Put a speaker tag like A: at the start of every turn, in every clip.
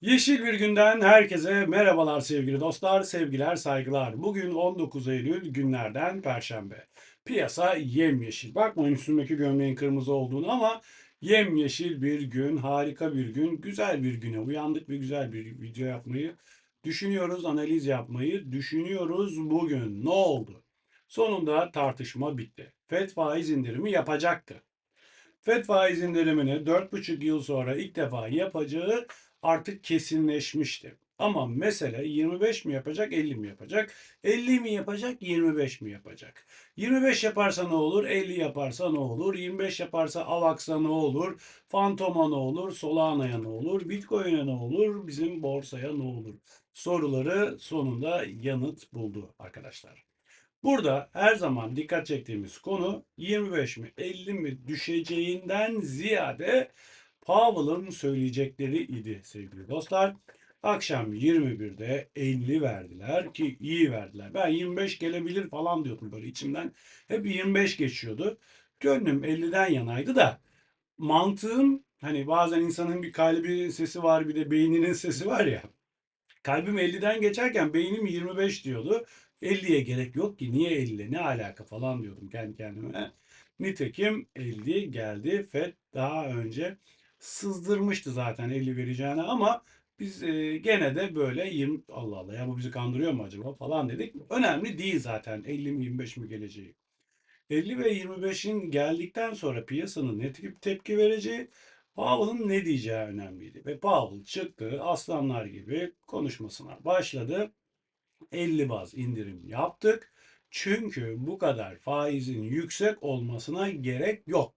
A: Yeşil bir günden herkese merhabalar sevgili dostlar, sevgiler, saygılar. Bugün 19 Eylül günlerden Perşembe. Piyasa yemyeşil. Bakmayın üstümdeki gömleğin kırmızı olduğunu ama yemyeşil bir gün, harika bir gün, güzel bir güne uyandık ve güzel bir video yapmayı düşünüyoruz, analiz yapmayı düşünüyoruz bugün. Ne oldu? Sonunda tartışma bitti. FED faiz indirimi yapacaktı. FED faiz indirimini 4,5 yıl sonra ilk defa yapacağı artık kesinleşmişti. Ama mesele 25 mi yapacak, 50 mi yapacak? 50 mi yapacak, 25 mi yapacak? 25 yaparsa ne olur, 50 yaparsa ne olur? 25 yaparsa Avax'a ne olur? Phantom'a ne olur? Solana'ya ne olur? Bitcoin'e ne olur? Bizim borsaya ne olur? Soruları sonunda yanıt buldu arkadaşlar. Burada her zaman dikkat çektiğimiz konu 25 mi 50 mi düşeceğinden ziyade Powell'ın söyleyecekleri idi sevgili dostlar. Akşam 21'de 50 verdiler ki iyi verdiler. Ben 25 gelebilir falan diyordum böyle içimden. Hep 25 geçiyordu. Gönlüm 50'den yanaydı da mantığım hani bazen insanın bir kalbi sesi var bir de beyninin sesi var ya. Kalbim 50'den geçerken beynim 25 diyordu. 50'ye gerek yok ki niye 50 ne alaka falan diyordum kendi kendime. Nitekim 50 geldi. FED daha önce sızdırmıştı zaten 50 vereceğini ama biz e, gene de böyle 20 Allah Allah ya bu bizi kandırıyor mu acaba falan dedik. Önemli değil zaten 50 mi 25 mi geleceği. 50 ve 25'in geldikten sonra piyasanın ne tip tepki vereceği Powell'ın ne diyeceği önemliydi. Ve Powell çıktı aslanlar gibi konuşmasına başladı. 50 baz indirim yaptık. Çünkü bu kadar faizin yüksek olmasına gerek yok.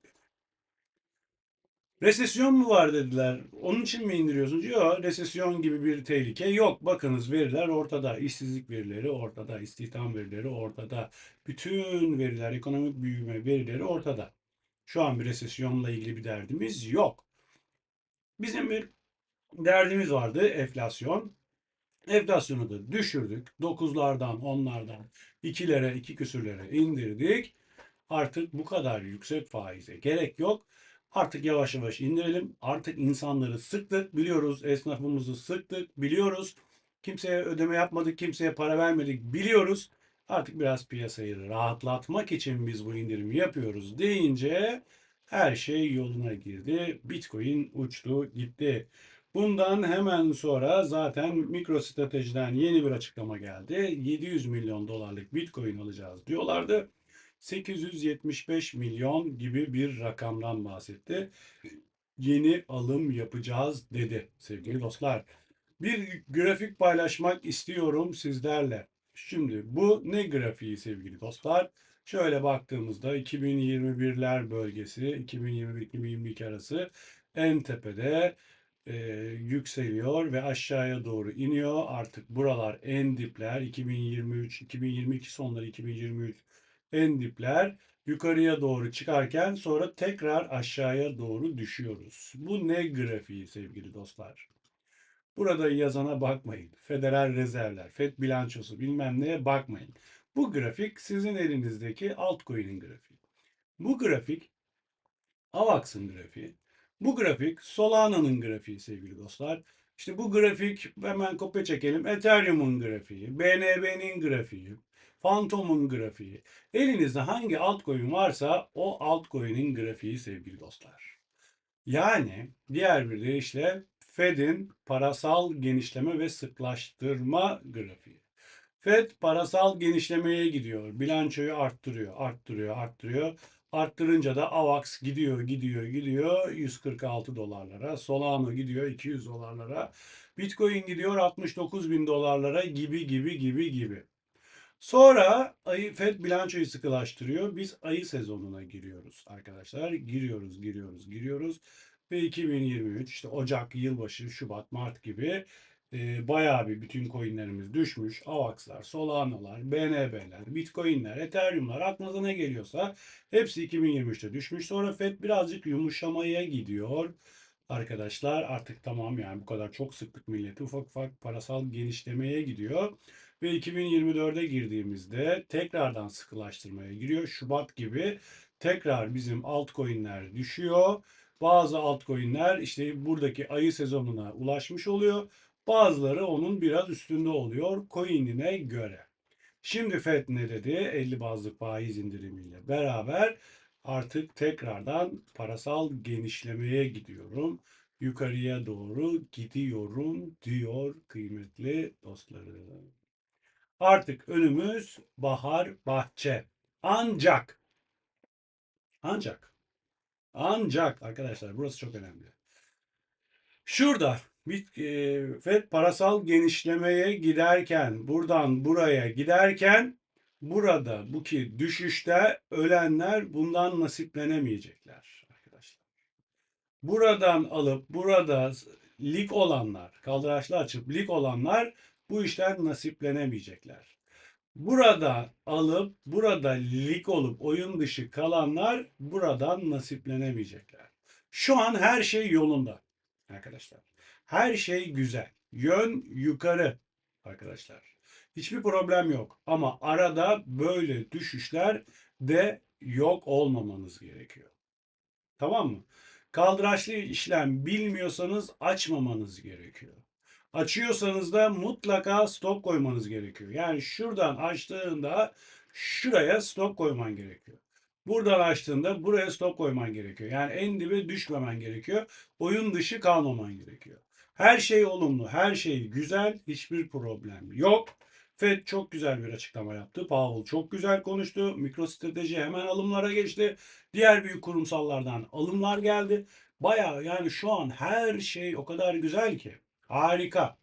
A: Resesyon mu var dediler. Onun için mi indiriyorsunuz? Yok, resesyon gibi bir tehlike yok. Bakınız veriler ortada. İşsizlik verileri ortada. istihdam verileri ortada. Bütün veriler, ekonomik büyüme verileri ortada. Şu an bir resesyonla ilgili bir derdimiz yok. Bizim bir derdimiz vardı enflasyon. Enflasyonu da düşürdük. 9'lardan, 10'lardan 2'lere, 2 küsürlere indirdik. Artık bu kadar yüksek faize gerek yok. Artık yavaş yavaş indirelim. Artık insanları sıktık. Biliyoruz esnafımızı sıktık. Biliyoruz. Kimseye ödeme yapmadık. Kimseye para vermedik. Biliyoruz. Artık biraz piyasayı rahatlatmak için biz bu indirimi yapıyoruz deyince her şey yoluna girdi. Bitcoin uçtu gitti. Bundan hemen sonra zaten MicroStrategy'den yeni bir açıklama geldi. 700 milyon dolarlık Bitcoin alacağız diyorlardı. 875 milyon gibi bir rakamdan bahsetti. Yeni alım yapacağız dedi sevgili dostlar. Bir grafik paylaşmak istiyorum sizlerle. Şimdi bu ne grafiği sevgili dostlar? Şöyle baktığımızda 2021'ler bölgesi 2021-2022 arası en tepede e, yükseliyor ve aşağıya doğru iniyor. Artık buralar en dipler 2023, 2022 sonları 2023 en dipler yukarıya doğru çıkarken sonra tekrar aşağıya doğru düşüyoruz. Bu ne grafiği sevgili dostlar? Burada yazana bakmayın. Federal rezervler, FED bilançosu bilmem neye bakmayın. Bu grafik sizin elinizdeki altcoin'in grafiği. Bu grafik AVAX'ın grafiği. Bu grafik Solana'nın grafiği sevgili dostlar. İşte bu grafik hemen kopya çekelim. Ethereum'un grafiği, BNB'nin grafiği, Phantom'un grafiği. Elinizde hangi altcoin varsa o altcoin'in grafiği sevgili dostlar. Yani diğer bir deyişle Fed'in parasal genişleme ve sıklaştırma grafiği. Fed parasal genişlemeye gidiyor. Bilançoyu arttırıyor, arttırıyor, arttırıyor. Arttırınca da AVAX gidiyor, gidiyor, gidiyor 146 dolarlara. Solana gidiyor 200 dolarlara. Bitcoin gidiyor 69 bin dolarlara gibi gibi gibi gibi. Sonra ayı Fed bilançoyu sıkılaştırıyor. Biz ayı sezonuna giriyoruz arkadaşlar. Giriyoruz, giriyoruz, giriyoruz. Ve 2023 işte Ocak, yılbaşı, Şubat, Mart gibi e, bayağı bir bütün coinlerimiz düşmüş. AVAX'lar, Solana'lar, BNB'ler, Bitcoin'ler, Ethereum'lar aklınıza ne geliyorsa hepsi 2023'te düşmüş. Sonra Fed birazcık yumuşamaya gidiyor. Arkadaşlar artık tamam yani bu kadar çok sıktık milleti ufak ufak parasal genişlemeye gidiyor. Ve 2024'e girdiğimizde tekrardan sıkılaştırmaya giriyor. Şubat gibi tekrar bizim altcoin'ler düşüyor. Bazı altcoin'ler işte buradaki ayı sezonuna ulaşmış oluyor. Bazıları onun biraz üstünde oluyor coin'ine göre. Şimdi FED ne dedi? 50 bazlık faiz indirimiyle beraber artık tekrardan parasal genişlemeye gidiyorum. Yukarıya doğru gidiyorum diyor kıymetli dostlarım. Artık önümüz bahar bahçe. Ancak ancak ancak arkadaşlar burası çok önemli. Şurada bir e, FED parasal genişlemeye giderken buradan buraya giderken burada bu ki düşüşte ölenler bundan nasiplenemeyecekler arkadaşlar. Buradan alıp burada lig olanlar, kaldıraçlı açıp lig olanlar bu işten nasiplenemeyecekler. Burada alıp burada lig olup oyun dışı kalanlar buradan nasiplenemeyecekler. Şu an her şey yolunda arkadaşlar. Her şey güzel. Yön yukarı arkadaşlar. Hiçbir problem yok. Ama arada böyle düşüşler de yok olmamanız gerekiyor. Tamam mı? Kaldıraçlı işlem bilmiyorsanız açmamanız gerekiyor. Açıyorsanız da mutlaka stop koymanız gerekiyor. Yani şuradan açtığında şuraya stop koyman gerekiyor. Buradan açtığında buraya stop koyman gerekiyor. Yani en dibe düşmemen gerekiyor. Oyun dışı kalmaman gerekiyor. Her şey olumlu, her şey güzel, hiçbir problem yok. Fed çok güzel bir açıklama yaptı. Powell çok güzel konuştu. MicroStrateji hemen alımlara geçti. Diğer büyük kurumsallardan alımlar geldi. Baya yani şu an her şey o kadar güzel ki. Harika.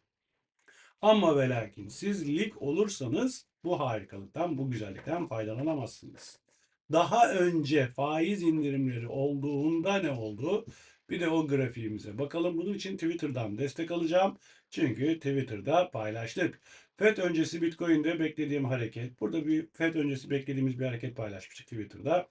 A: Ama ve lakin siz lig olursanız bu harikalıktan, bu güzellikten faydalanamazsınız. Daha önce faiz indirimleri olduğunda ne oldu? Bir de o grafiğimize bakalım. Bunun için Twitter'dan destek alacağım. Çünkü Twitter'da paylaştık. FED öncesi Bitcoin'de beklediğim hareket. Burada bir FED öncesi beklediğimiz bir hareket paylaşmıştık Twitter'da.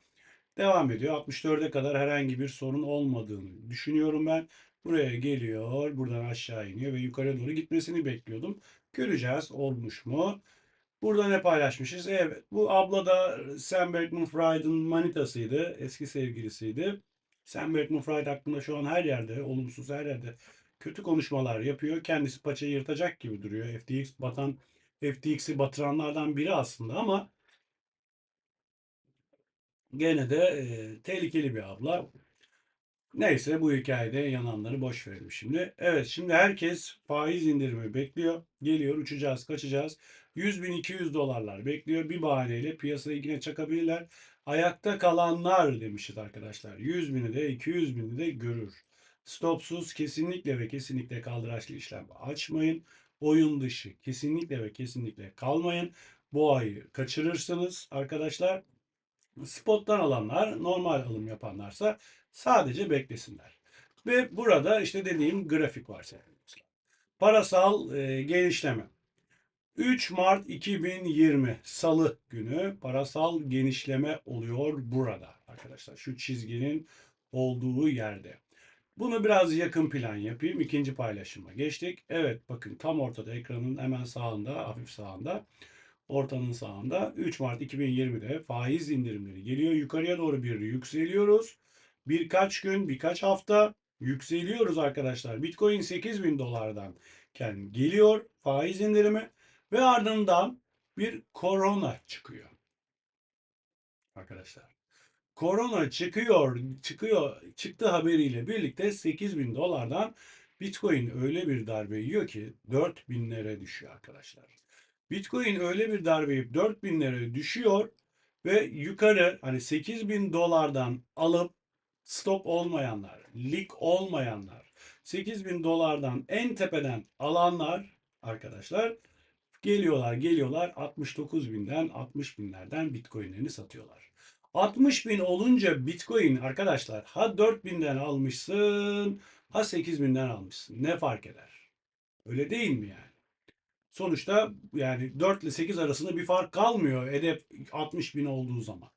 A: Devam ediyor. 64'e kadar herhangi bir sorun olmadığını düşünüyorum ben. Buraya geliyor. Buradan aşağı iniyor ve yukarı doğru gitmesini bekliyordum. Göreceğiz olmuş mu? Burada ne paylaşmışız? Evet bu abla da Sam Bankman-Fried'in manitasıydı. Eski sevgilisiydi. Sam Bankman-Fried hakkında şu an her yerde, olumsuz her yerde kötü konuşmalar yapıyor. Kendisi paçayı yırtacak gibi duruyor. FTX batan, FTX'i batıranlardan biri aslında ama gene de e, tehlikeli bir abla. Neyse bu hikayede yananları boş verelim şimdi. Evet şimdi herkes faiz indirimi bekliyor. Geliyor uçacağız kaçacağız. 100 bin 200 dolarlar bekliyor. Bir bahaneyle piyasayı yine çakabilirler. Ayakta kalanlar demişiz arkadaşlar. 100 bini de 200 bini de görür. Stopsuz kesinlikle ve kesinlikle kaldıraçlı işlem açmayın. Oyun dışı kesinlikle ve kesinlikle kalmayın. Bu ayı kaçırırsınız arkadaşlar. Spot'tan alanlar, normal alım yapanlarsa sadece beklesinler. Ve burada işte dediğim grafik var sevgili Parasal e, genişleme. 3 Mart 2020 Salı günü parasal genişleme oluyor burada arkadaşlar. Şu çizginin olduğu yerde. Bunu biraz yakın plan yapayım. İkinci paylaşıma geçtik. Evet bakın tam ortada ekranın hemen sağında, hafif sağında ortanın sağında 3 Mart 2020'de faiz indirimleri geliyor. Yukarıya doğru bir yükseliyoruz. Birkaç gün, birkaç hafta yükseliyoruz arkadaşlar. Bitcoin 8000 dolardan geliyor faiz indirimi ve ardından bir korona çıkıyor. Arkadaşlar. Korona çıkıyor, çıkıyor, çıktı haberiyle birlikte 8000 dolardan Bitcoin öyle bir darbe yiyor ki 4000'lere düşüyor arkadaşlar. Bitcoin öyle bir darbe yiyip 4000'lere düşüyor ve yukarı hani 8000 dolardan alıp stop olmayanlar, lik olmayanlar, 8000 dolardan en tepeden alanlar arkadaşlar geliyorlar geliyorlar 69 binden 60 binlerden bitcoinlerini satıyorlar. 60 bin olunca bitcoin arkadaşlar ha 4 binden almışsın ha 8 binden almışsın ne fark eder? Öyle değil mi yani? Sonuçta yani 4 ile 8 arasında bir fark kalmıyor hedef 60 bin olduğu zaman.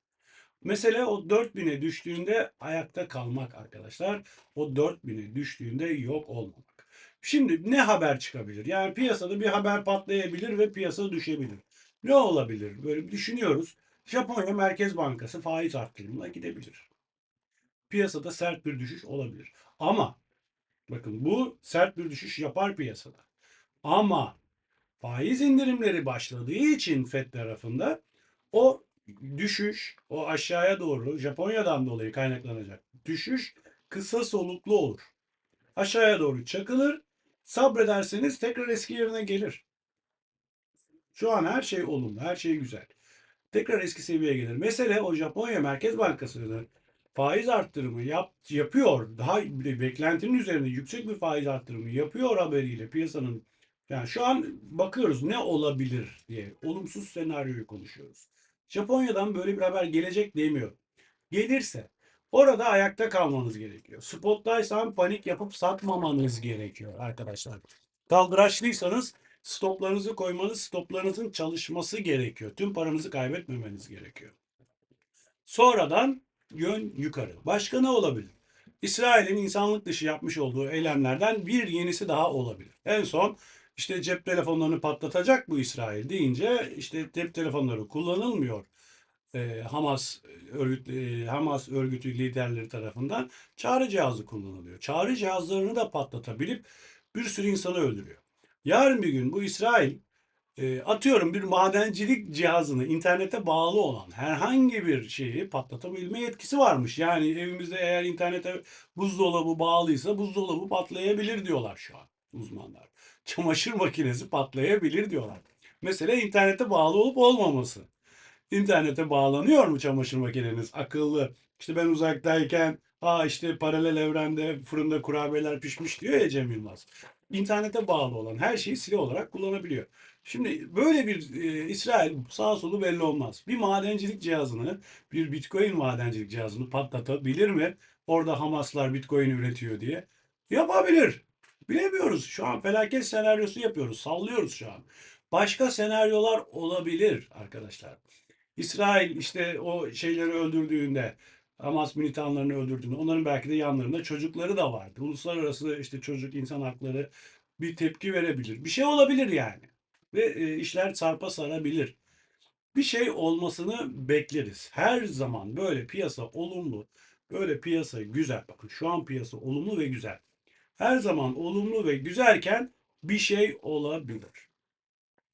A: Mesele o 4000'e düştüğünde ayakta kalmak arkadaşlar. O 4000'e düştüğünde yok olmamak. Şimdi ne haber çıkabilir? Yani piyasada bir haber patlayabilir ve piyasa düşebilir. Ne olabilir? Böyle düşünüyoruz. Japonya Merkez Bankası faiz arttırımına gidebilir. piyasada sert bir düşüş olabilir. Ama bakın bu sert bir düşüş yapar piyasada. Ama faiz indirimleri başladığı için FED tarafında o düşüş, o aşağıya doğru Japonya'dan dolayı kaynaklanacak düşüş kısa soluklu olur. Aşağıya doğru çakılır. Sabrederseniz tekrar eski yerine gelir. Şu an her şey olumlu, her şey güzel. Tekrar eski seviyeye gelir. Mesele o Japonya Merkez Bankası'nın faiz arttırımı yap, yapıyor. Daha beklentinin üzerinde yüksek bir faiz arttırımı yapıyor haberiyle piyasanın yani şu an bakıyoruz ne olabilir diye olumsuz senaryoyu konuşuyoruz. Japonya'dan böyle bir haber gelecek demiyor. Gelirse orada ayakta kalmanız gerekiyor. Spottaysan panik yapıp satmamanız gerekiyor arkadaşlar. Kaldıraçlıysanız stoplarınızı koymanız, stoplarınızın çalışması gerekiyor. Tüm paranızı kaybetmemeniz gerekiyor. Sonradan yön yukarı. Başka ne olabilir? İsrail'in insanlık dışı yapmış olduğu eylemlerden bir yenisi daha olabilir. En son işte cep telefonlarını patlatacak bu İsrail deyince işte cep telefonları kullanılmıyor. Ee, Hamas örgüt e, Hamas örgütü liderleri tarafından çağrı cihazı kullanılıyor. Çağrı cihazlarını da patlatabilip bir sürü insanı öldürüyor. Yarın bir gün bu İsrail e, atıyorum bir madencilik cihazını internete bağlı olan herhangi bir şeyi patlatabilme yetkisi varmış. Yani evimizde eğer internete buzdolabı bağlıysa buzdolabı patlayabilir diyorlar şu an uzmanlar. Çamaşır makinesi patlayabilir diyorlar. Mesele internete bağlı olup olmaması. İnternete bağlanıyor mu çamaşır makineniz akıllı? İşte ben uzaktayken ha işte paralel evrende fırında kurabiyeler pişmiş diyor ya Cem Yılmaz. İnternete bağlı olan her şeyi silah olarak kullanabiliyor. Şimdi böyle bir e, İsrail sağ solu belli olmaz. Bir madencilik cihazını, bir Bitcoin madencilik cihazını patlatabilir mi? Orada Hamaslar Bitcoin üretiyor diye. Yapabilir. Bilemiyoruz. Şu an felaket senaryosu yapıyoruz. Sallıyoruz şu an. Başka senaryolar olabilir arkadaşlar. İsrail işte o şeyleri öldürdüğünde Hamas militanlarını öldürdüğünde onların belki de yanlarında çocukları da vardı. Uluslararası işte çocuk insan hakları bir tepki verebilir. Bir şey olabilir yani. Ve e, işler sarpa sarabilir. Bir şey olmasını bekleriz. Her zaman böyle piyasa olumlu, böyle piyasa güzel. Bakın şu an piyasa olumlu ve güzel. Her zaman olumlu ve güzelken bir şey olabilir.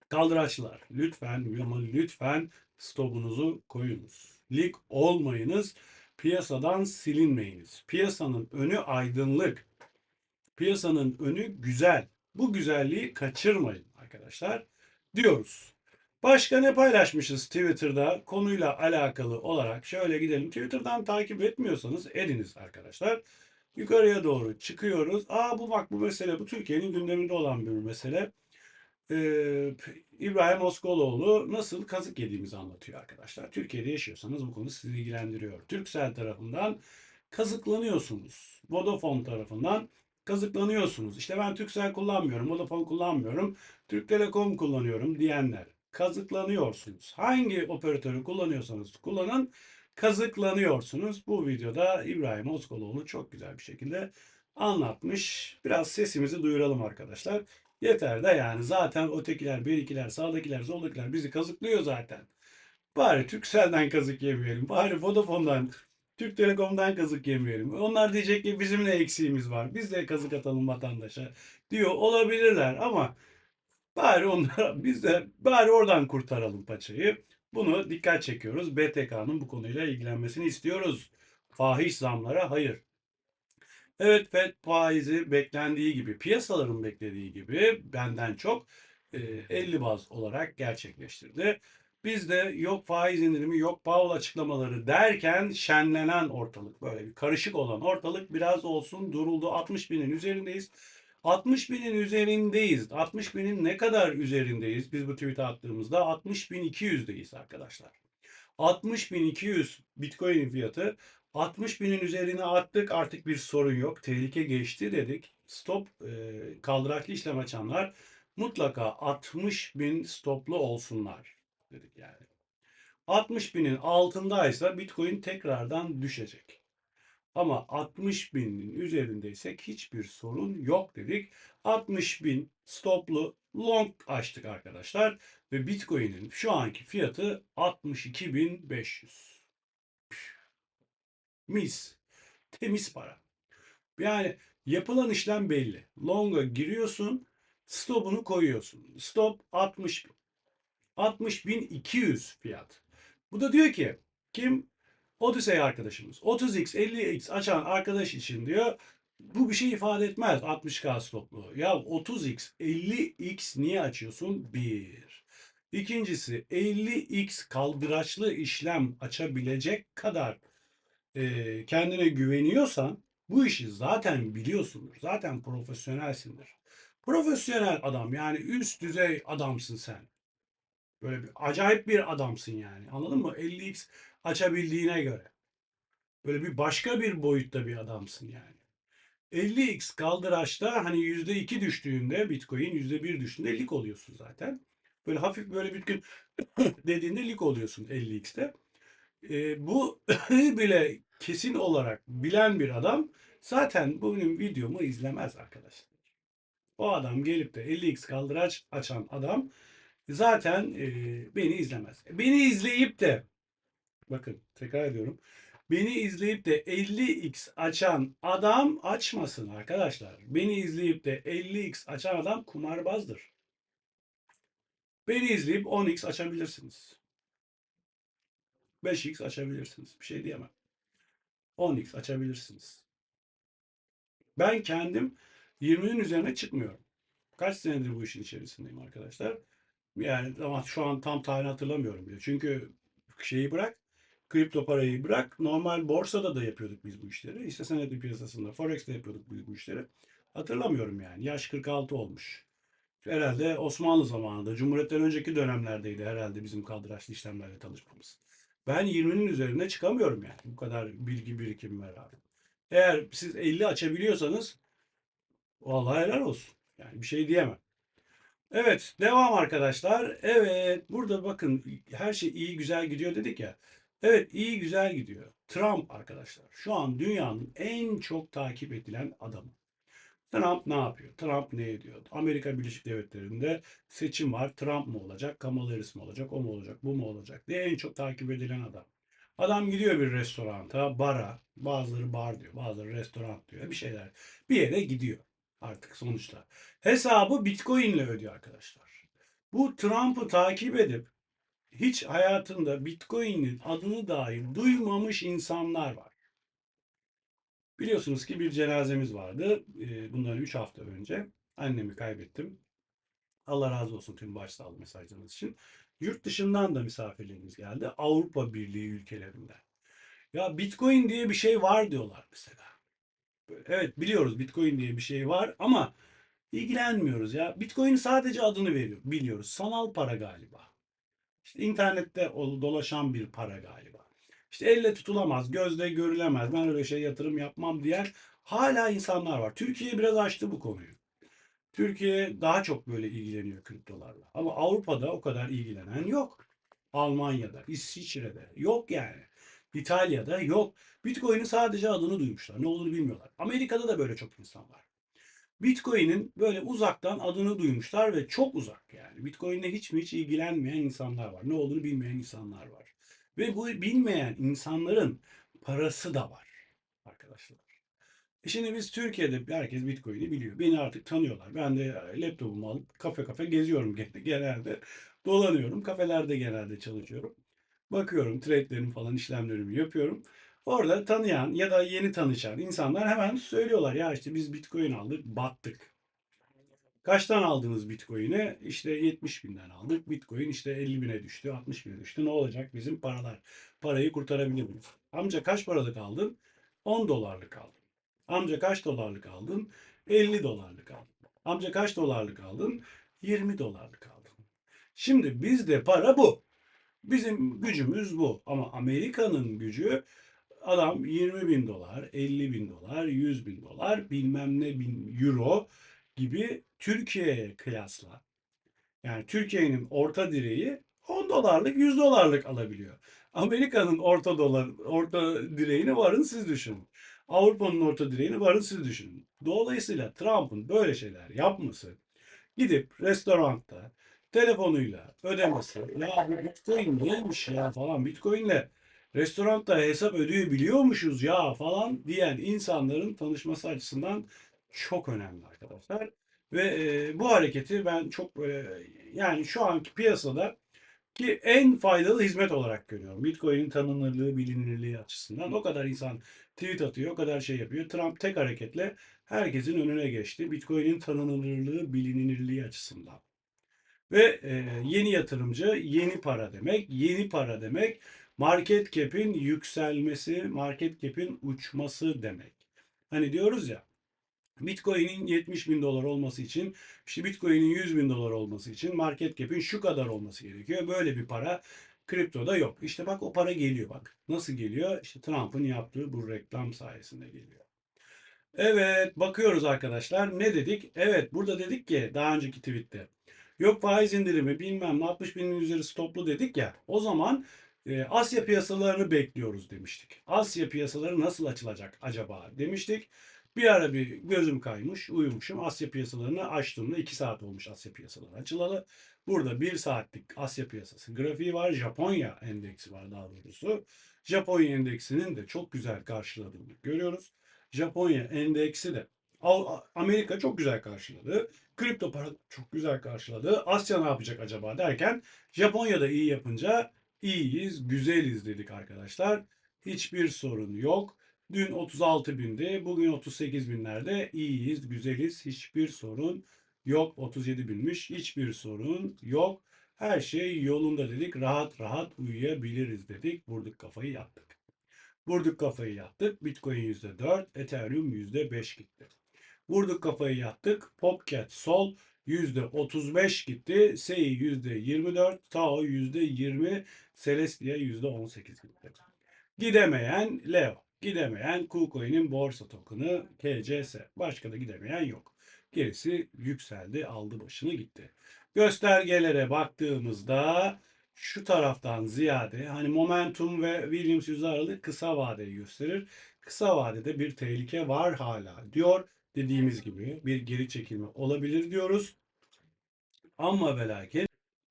A: Kaldıraçlar lütfen ama lütfen stopunuzu koyunuz. Lig olmayınız. Piyasadan silinmeyiniz. Piyasanın önü aydınlık. Piyasanın önü güzel. Bu güzelliği kaçırmayın arkadaşlar diyoruz. Başka ne paylaşmışız Twitter'da konuyla alakalı olarak? Şöyle gidelim. Twitter'dan takip etmiyorsanız ediniz arkadaşlar. Yukarıya doğru çıkıyoruz. Aa bu bak bu mesele bu Türkiye'nin gündeminde olan bir mesele. Ee, İbrahim Oskoloğlu nasıl kazık yediğimizi anlatıyor arkadaşlar. Türkiye'de yaşıyorsanız bu konu sizi ilgilendiriyor. Türksel tarafından kazıklanıyorsunuz. Vodafone tarafından kazıklanıyorsunuz. İşte ben Türksel kullanmıyorum, Vodafone kullanmıyorum, Türk Telekom kullanıyorum diyenler kazıklanıyorsunuz. Hangi operatörü kullanıyorsanız kullanın kazıklanıyorsunuz. Bu videoda İbrahim Oskoloğlu çok güzel bir şekilde anlatmış. Biraz sesimizi duyuralım arkadaşlar. Yeter de yani zaten ötekiler, birikiler, sağdakiler, soldakiler bizi kazıklıyor zaten. Bari Turkcell'den kazık yemeyelim. Bari Vodafone'dan, Türk Telekom'dan kazık yemeyelim. Onlar diyecek ki bizim ne eksiğimiz var. Biz de kazık atalım vatandaşa diyor olabilirler ama bari onlara biz de bari oradan kurtaralım paçayı. Bunu dikkat çekiyoruz. BTK'nın bu konuyla ilgilenmesini istiyoruz. Fahiş zamlara hayır. Evet FED faizi beklendiği gibi, piyasaların beklediği gibi benden çok e, 50 baz olarak gerçekleştirdi. Biz de yok faiz indirimi, yok Powell açıklamaları derken şenlenen ortalık, böyle bir karışık olan ortalık biraz olsun duruldu. 60 binin üzerindeyiz. 60 binin üzerindeyiz. 60 binin ne kadar üzerindeyiz? Biz bu tweet'e attığımızda 60 bin 200'deyiz arkadaşlar. 60 bin 200 Bitcoin'in fiyatı 60 binin üzerine attık artık bir sorun yok. Tehlike geçti dedik. Stop e, işlem açanlar mutlaka 60 bin stoplu olsunlar dedik yani. 60 binin altındaysa Bitcoin tekrardan düşecek. Ama 60 binin üzerindeysek hiçbir sorun yok dedik. 60 bin stoplu long açtık arkadaşlar. Ve Bitcoin'in şu anki fiyatı 62.500. Mis. Temiz para. Yani yapılan işlem belli. Long'a giriyorsun, stop'unu koyuyorsun. Stop 60 bin. 60.200 fiyat. Bu da diyor ki kim? Odyssey arkadaşımız. 30x 50x açan arkadaş için diyor bu bir şey ifade etmez 60k stoplu. Ya 30x 50x niye açıyorsun? Bir. İkincisi 50x kaldıraçlı işlem açabilecek kadar kendine güveniyorsan bu işi zaten biliyorsundur. Zaten profesyonelsindir. Profesyonel adam yani üst düzey adamsın sen. Böyle bir acayip bir adamsın yani. Anladın mı? 50x açabildiğine göre. Böyle bir başka bir boyutta bir adamsın yani. 50x kaldıraçta hani %2 düştüğünde Bitcoin %1 düştüğünde lik oluyorsun zaten. Böyle hafif böyle bir gün dediğinde lik oluyorsun 50x'te. E, bu bile kesin olarak bilen bir adam zaten benim videomu izlemez arkadaşlar. O adam gelip de 50x kaldıraç açan adam zaten e, beni izlemez. Beni izleyip de bakın tekrar ediyorum. Beni izleyip de 50x açan adam açmasın arkadaşlar. Beni izleyip de 50x açan adam kumarbazdır. Beni izleyip 10x açabilirsiniz. 5x açabilirsiniz. Bir şey diyemem. 10x açabilirsiniz. Ben kendim 20'nin üzerine çıkmıyorum. Kaç senedir bu işin içerisindeyim arkadaşlar. Yani ama şu an tam tarihini hatırlamıyorum bile. Çünkü şeyi bırak, kripto parayı bırak. Normal borsada da yapıyorduk biz bu işleri. Hisse senedi piyasasında, forex'te yapıyorduk biz bu işleri. Hatırlamıyorum yani. Yaş 46 olmuş. Herhalde Osmanlı zamanında, Cumhuriyet'ten önceki dönemlerdeydi herhalde bizim kaldıraçlı işlemlerle tanışmamız. Ben 20'nin üzerine çıkamıyorum yani. Bu kadar bilgi birikimi abi. Eğer siz 50 açabiliyorsanız vallahi helal olsun. Yani bir şey diyemem. Evet, devam arkadaşlar. Evet, burada bakın her şey iyi güzel gidiyor dedik ya. Evet, iyi güzel gidiyor. Trump arkadaşlar şu an dünyanın en çok takip edilen adamı. Trump ne yapıyor? Trump ne ediyor? Amerika Birleşik Devletleri'nde seçim var. Trump mı olacak? Kamala Harris mi olacak? O mu olacak? Bu mu olacak? diye en çok takip edilen adam. Adam gidiyor bir restoranta, bara. Bazıları bar diyor, bazıları restoran diyor. Bir şeyler. Bir yere gidiyor artık sonuçta. Hesabı Bitcoin ile ödüyor arkadaşlar. Bu Trump'ı takip edip hiç hayatında Bitcoin'in adını dahi duymamış insanlar var. Biliyorsunuz ki bir cenazemiz vardı. Ee, Bundan 3 hafta önce. Annemi kaybettim. Allah razı olsun tüm başsağlığı mesajlarınız için. Yurt dışından da misafirlerimiz geldi. Avrupa Birliği ülkelerinden. Ya Bitcoin diye bir şey var diyorlar mesela. Evet biliyoruz Bitcoin diye bir şey var ama ilgilenmiyoruz ya. Bitcoin sadece adını veriyor, biliyoruz. Sanal para galiba. İşte internette dolaşan bir para galiba. İşte elle tutulamaz, gözle görülemez. Ben öyle şey yatırım yapmam diyen hala insanlar var. Türkiye biraz açtı bu konuyu. Türkiye daha çok böyle ilgileniyor kriptolarla. Ama Avrupa'da o kadar ilgilenen yok. Almanya'da, İsviçre'de yok yani. İtalya'da yok. Bitcoin'in sadece adını duymuşlar. Ne olduğunu bilmiyorlar. Amerika'da da böyle çok insan var. Bitcoin'in böyle uzaktan adını duymuşlar ve çok uzak yani. Bitcoin'le hiç mi hiç ilgilenmeyen insanlar var. Ne olduğunu bilmeyen insanlar var. Ve bu bilmeyen insanların parası da var arkadaşlar. E şimdi biz Türkiye'de herkes Bitcoin'i biliyor. Beni artık tanıyorlar. Ben de laptopumu alıp kafe kafe geziyorum genelde. Dolanıyorum. Kafelerde genelde çalışıyorum. Bakıyorum trade'lerimi falan işlemlerimi yapıyorum. Orada tanıyan ya da yeni tanışan insanlar hemen söylüyorlar ya işte biz Bitcoin aldık battık. Kaçtan aldınız Bitcoin'i? İşte 70 binden aldık. Bitcoin işte 50 bine düştü, 60 bine düştü. Ne olacak bizim paralar? Parayı kurtarabilir miyiz? Amca kaç paralık aldın? 10 dolarlık aldın. Amca kaç dolarlık aldın? 50 dolarlık aldın. Amca kaç dolarlık aldın? 20 dolarlık aldın. Şimdi bizde para bu. Bizim gücümüz bu. Ama Amerika'nın gücü adam 20 bin dolar, 50 bin dolar, 100 bin dolar, bilmem ne bin euro gibi Türkiye'ye kıyasla. Yani Türkiye'nin orta direği 10 dolarlık, 100 dolarlık alabiliyor. Amerika'nın orta dolar, orta direğini varın siz düşünün. Avrupa'nın orta direğini varın siz düşünün. Dolayısıyla Trump'ın böyle şeyler yapması, gidip restoranda telefonuyla ödemesi, ya bu Bitcoin neymiş ya falan Bitcoin'le restoranda hesap ödeyebiliyormuşuz ya falan diyen insanların tanışması açısından çok önemli arkadaşlar. Ve e, bu hareketi ben çok böyle yani şu anki piyasada ki en faydalı hizmet olarak görüyorum. Bitcoin'in tanınırlığı, bilinirliği açısından. O kadar insan tweet atıyor, o kadar şey yapıyor. Trump tek hareketle herkesin önüne geçti. Bitcoin'in tanınırlığı, bilinirliği açısından. Ve e, yeni yatırımcı, yeni para demek. Yeni para demek market cap'in yükselmesi, market cap'in uçması demek. Hani diyoruz ya Bitcoin'in 70 bin dolar olması için, işte Bitcoin'in 100 bin dolar olması için market cap'in şu kadar olması gerekiyor. Böyle bir para kriptoda yok. İşte bak o para geliyor bak. Nasıl geliyor? İşte Trump'ın yaptığı bu reklam sayesinde geliyor. Evet, bakıyoruz arkadaşlar. Ne dedik? Evet, burada dedik ki daha önceki tweette. Yok faiz indirimi bilmem ne 60 binin üzeri stoplu dedik ya. O zaman e, Asya piyasalarını bekliyoruz demiştik. Asya piyasaları nasıl açılacak acaba demiştik. Bir ara bir gözüm kaymış, uyumuşum. Asya piyasalarını açtığımda 2 saat olmuş Asya piyasaları açılalı. Burada 1 saatlik Asya piyasası grafiği var. Japonya endeksi var daha doğrusu. Japonya endeksinin de çok güzel karşıladığını görüyoruz. Japonya endeksi de Amerika çok güzel karşıladı. Kripto para çok güzel karşıladı. Asya ne yapacak acaba derken Japonya'da iyi yapınca iyiyiz, güzeliz dedik arkadaşlar. Hiçbir sorun yok. Dün 36 bindi, bugün 38 binlerde iyiyiz, güzeliz. Hiçbir sorun yok. 37 binmiş, hiçbir sorun yok. Her şey yolunda dedik. Rahat rahat uyuyabiliriz dedik. Vurduk kafayı yattık. Vurduk kafayı yattık. Bitcoin %4, Ethereum %5 gitti. Vurduk kafayı yattık. Popcat Sol %35 gitti. SEI %24, Tao %20, Celestia %18 gitti. Gidemeyen Leo. Gidemeyen KuCoin'in borsa token'ı KCS. Başka da gidemeyen yok. Gerisi yükseldi, aldı başını gitti. Göstergelere baktığımızda şu taraftan ziyade hani momentum ve Williams yüzde aralığı kısa vadeyi gösterir. Kısa vadede bir tehlike var hala diyor. Dediğimiz gibi bir geri çekilme olabilir diyoruz. Ama ve lakin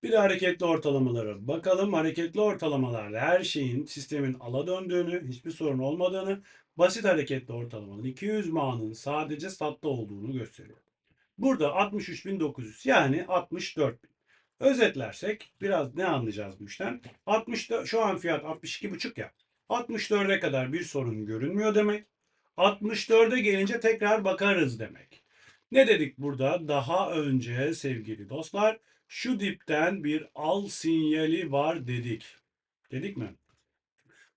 A: bir de hareketli ortalamalara bakalım. Hareketli ortalamalarda her şeyin sistemin ala döndüğünü, hiçbir sorun olmadığını, basit hareketli ortalamanın 200 mağının sadece satta olduğunu gösteriyor. Burada 63.900 yani 64.000. Özetlersek biraz ne anlayacağız bu işten? 60'da şu an fiyat 62,5 ya. 64'e kadar bir sorun görünmüyor demek. 64'e gelince tekrar bakarız demek. Ne dedik burada? Daha önce sevgili dostlar şu dipten bir al sinyali var dedik. Dedik mi?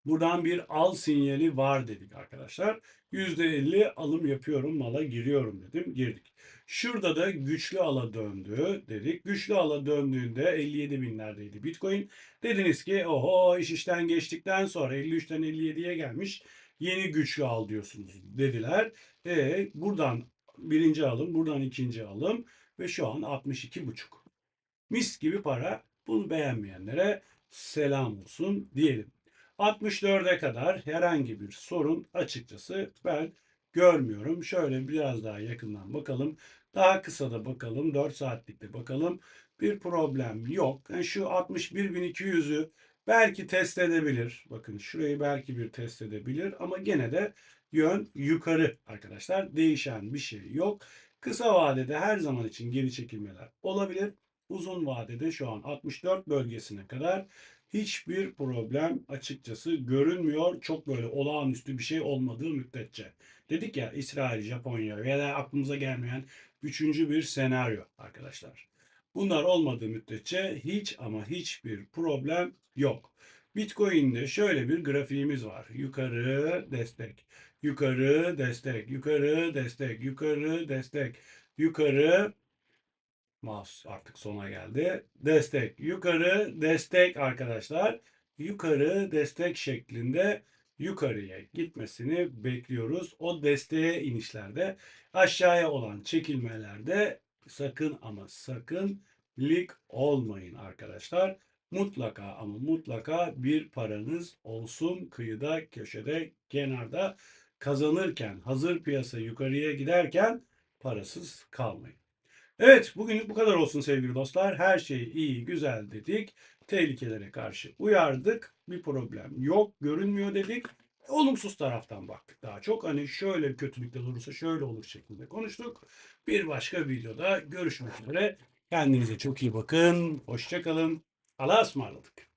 A: Buradan bir al sinyali var dedik arkadaşlar. %50 alım yapıyorum mala giriyorum dedim. Girdik. Şurada da güçlü ala döndü dedik. Güçlü ala döndüğünde 57 binlerdeydi Bitcoin. Dediniz ki oho iş işten geçtikten sonra 53'ten 57'ye gelmiş. Yeni güçlü al diyorsunuz dediler. E, buradan birinci alım, buradan ikinci alım ve şu an 62,5. Mis gibi para. Bunu beğenmeyenlere selam olsun diyelim. 64'e kadar herhangi bir sorun açıkçası ben görmüyorum. Şöyle biraz daha yakından bakalım. Daha kısa da bakalım. 4 saatlikte bakalım. Bir problem yok. Şu 61.200'ü belki test edebilir. Bakın şurayı belki bir test edebilir ama gene de yön yukarı arkadaşlar. Değişen bir şey yok. Kısa vadede her zaman için geri çekilmeler olabilir. Uzun vadede şu an 64 bölgesine kadar hiçbir problem açıkçası görünmüyor. Çok böyle olağanüstü bir şey olmadığı müddetçe. Dedik ya İsrail, Japonya veya aklımıza gelmeyen üçüncü bir senaryo arkadaşlar. Bunlar olmadığı müddetçe hiç ama hiçbir problem yok. Bitcoin'de şöyle bir grafiğimiz var. Yukarı destek, yukarı destek, yukarı destek, yukarı destek, yukarı Mouse artık sona geldi. Destek yukarı destek arkadaşlar. Yukarı destek şeklinde yukarıya gitmesini bekliyoruz. O desteğe inişlerde aşağıya olan çekilmelerde sakın ama sakın lik olmayın arkadaşlar. Mutlaka ama mutlaka bir paranız olsun kıyıda, köşede, kenarda kazanırken, hazır piyasa yukarıya giderken parasız kalmayın. Evet, bugünlük bu kadar olsun sevgili dostlar. Her şey iyi, güzel dedik. Tehlikelere karşı uyardık. Bir problem yok, görünmüyor dedik. Olumsuz taraftan baktık daha çok. Hani şöyle kötülükler olursa şöyle olur şeklinde konuştuk. Bir başka videoda görüşmek üzere. Kendinize çok iyi bakın. Hoşça kalın. Allah'a ısmarladık.